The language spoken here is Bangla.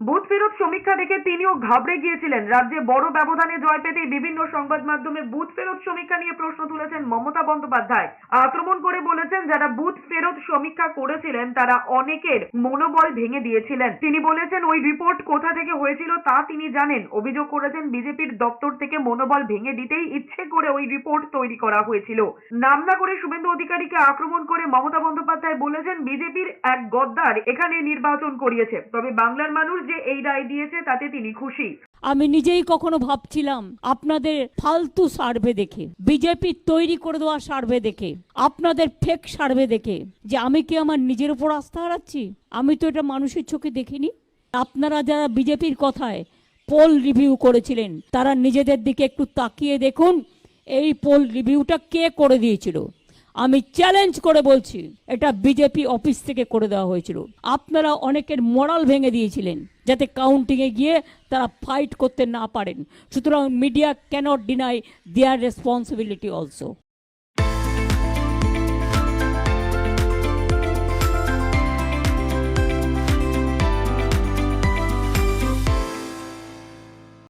বুথ ফেরত সমীক্ষা দেখে তিনিও ঘাবড়ে গিয়েছিলেন। রাজ্যে বড় ব্যবধানে জয় পেতেই বিভিন্ন সংবাদ মাধ্যমে বুথ ফেরত সমীক্ষা নিয়ে প্রশ্ন তুলেছেন মমতা বন্দ্যোপাধ্যায়। আক্রমণ করে বলেছেন, যারা বুথ ফেরত সমীক্ষা করেছিলেন, তারা অনেকের মনোবল ভেঙে দিয়েছিলেন। তিনি বলেছেন, ওই রিপোর্ট কোথা থেকে হয়েছিল তা তিনি জানেন। অভিযোগ করেছেন, বিজেপির দপ্তর থেকে মনোবল ভেঙে দিতেই ইচ্ছে করে ওই রিপোর্ট তৈরি করা হয়েছিল। নাম না করে শুভেন্দু অধিকারীকে আক্রমণ করে মমতা বন্দ্যোপাধ্যায় বলেছেন, বিজেপির এক গদ্দার এখানে নির্বাচন করিয়েছে। তবে বাংলার মানুষ যে এই রায় দিয়েছে, তাতে তিনি খুশি। আমি নিজেই কখনো ভাবছিলাম আপনাদের ফালতু সার্ভে দেখে, বিজেপি তৈরি করে দেওয়া সার্ভে দেখে, আপনাদের ফেক সার্ভে দেখে, যে আমি কি আমার নিজের উপর আস্থা হারাচ্ছি? আমি তো এটা মানুষের চোখে দেখিনি। আপনারা যারা বিজেপির কথায় পোল রিভিউ করেছিলেন, তারা নিজেদের দিকে একটু তাকিয়ে দেখুন, এই পোল রিভিউটা কে করে দিয়েছিল? আমি চ্যালেঞ্জ করে বলছি, এটা বিজেপি অফিস থেকে করে দেওয়া হয়েছিল। আপনারা অনেকের মরাল ভেঙে দিয়েছিলেন, যাতে কাউন্টিংয়ে গিয়ে তারা ফাইট করতে না পারেন। সুতরাং media cannot deny their responsibility also